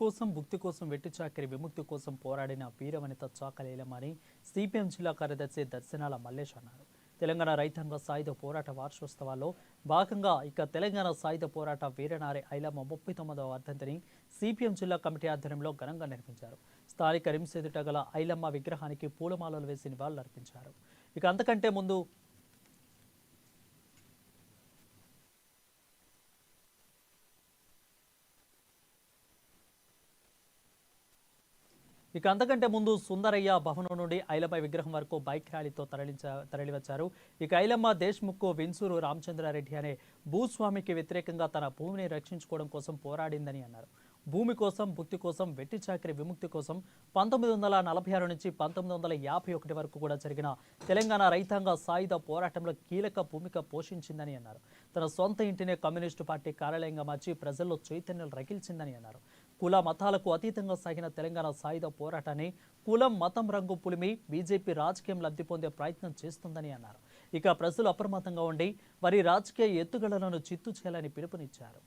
కోసం భుక్తి కోసం వెట్టి చాకరి విముక్తి కోసం పోరాడిన వీరవనిత చాకలేలమని సిపిఎం జిల్లా కార్యదర్శి దర్శనాల మల్లేష్ అన్నారు. తెలంగాణ రైతాంగ సాయుధ పోరాట వార్షోత్సవాల్లో భాగంగా ఇక తెలంగాణ సాయుధ పోరాట వీరనారి ఐలమ్మ ముప్పై తొమ్మిదవ వర్ధంతిని సిపిఎం జిల్లా కమిటీ ఆధ్వర్యంలో ఘనంగా నిర్మించారు స్థానిక రిమ్స్ ఎదుట గల ఐలమ్మ విగ్రహానికి పూలమాలలు వేసి నివాళులర్పించారు. ఇక అంతకంటే ముందు ఇక అంతకంటే ముందు సుందరయ్య భవనం నుండి ఐలమ్మ విగ్రహం వరకు బైక్ ర్యాలీతో తరలించ తరలివచ్చారు. ఇక ఐలమ్మ దేశ్ముఖ్ విన్సూరు రామచంద్రారెడ్డి అనే భూస్వామికి వ్యతిరేకంగా తన భూమిని రక్షించుకోవడం కోసం పోరాడిందని అన్నారు. భూమి కోసం భుక్తి కోసం వెట్టి చాకరి విముక్తి కోసం పంతొమ్మిది వందల నలభై ఆరు నుంచి పంతొమ్మిది వందల యాభై ఒకటి వరకు కూడా జరిగిన తెలంగాణ రైతాంగ సాయుధ పోరాటంలో కీలక భూమిక పోషించిందని అన్నారు. తన సొంత ఇంటినే కమ్యూనిస్టు పార్టీ కార్యాలయంగా మార్చి ప్రజల్లో చైతన్యం రగిల్చిందని అన్నారు. కుల మతాలకు అతీతంగా సాగిన తెలంగాణ సాయుధ పోరాటాన్ని కులం మతం రంగు పులిమి బీజేపీ రాజకీయం లబ్ధి పొందే ప్రయత్నం చేస్తుందని అన్నారు. ఇక ప్రజలు అప్రమత్తంగా ఉండి వారి రాజకీయ ఎత్తుగడలను చిత్తు చేయాలని పిలుపునిచ్చారు.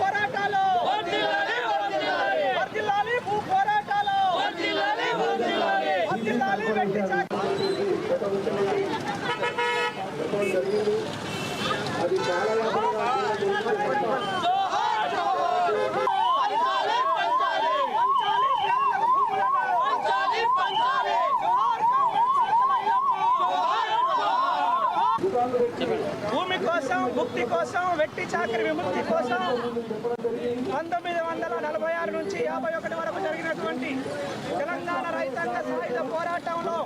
పోరాటాలు. వర్ధిల్లాలి భూ పోరాటాలు వర్ధిల్లాలి వెట్టి చాకరీ అది చాలా పంచాలి పేదలకు భూములను. జోహార్ కాంగ్రెస్ ఆకలయ్యమ్మ. భూమి కోసం ముక్తి కోసం వెట్టి చాకరి విముక్తి కోసం పంతొమ్మిది వందల నలభై ఆరు నుంచి యాభై ఒకటి వరకు జరిగినటువంటి తెలంగాణ రైతాంగ సాయుధ పోరాటంలో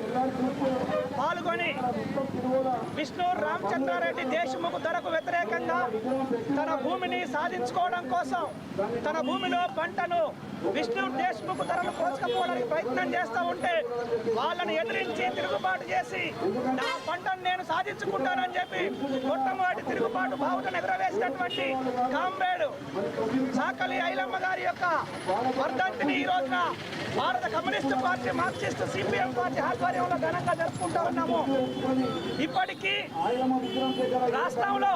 పాల్గొని విష్ణు రామచంద్రారెడ్డి దేశముఖ ధరకు వ్యతిరేకంగా తన భూమిని సాధించుకోవడం కోసం తన భూమిలో పంటను విష్ణు దేశ్ముఖ్ ధరలు కోసుకపోవడానికి ప్రయత్నం చేస్తూ ఉంటే వాళ్ళని ఎదిరించి తిరుగుబాటు చేసి నా పంటను నేను సాధించుకుంటానని చెప్పి మొట్టమొదటి తిరుగుబాటు బావుటను ఎగరవేసినటువంటి కామ్రేడు సాకలి ఐలమ్మ గారి యొక్క వర్ధంతిని ఈ రోజున భారత communist party Marxist CPM party ఆధ్వర్యంలో ఘనంగా జరుపుకుంటూ ఉన్నాము. ఇప్పటికీ రాష్ట్రంలో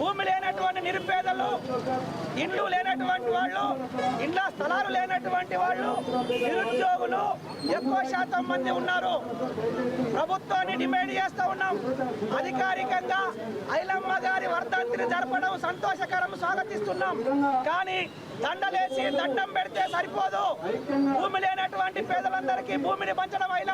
భూమి లేనటువంటి నిరుపేదలు ఇండ్లు లేనటువంటి వాళ్ళు ఇండ్ల స్థలాలు లేనటువంటి వాళ్ళు నిరుద్యోగులు ఎక్కువ శాతం మంది ఉన్నారు. ప్రభుత్వాన్ని డిమాండ్ చేస్తూ ఉన్నాం. అధికారికంగా ఐలమ్మ గారి వర్ధంతిని జరపడం సంతోషకరం స్వాగతిస్తున్నాం. కానీ దండలేసి దండం పెడితే సరిపోదు. భూమి లేనటువంటి పేదలందరికీ భూమిని పంచడం అయినా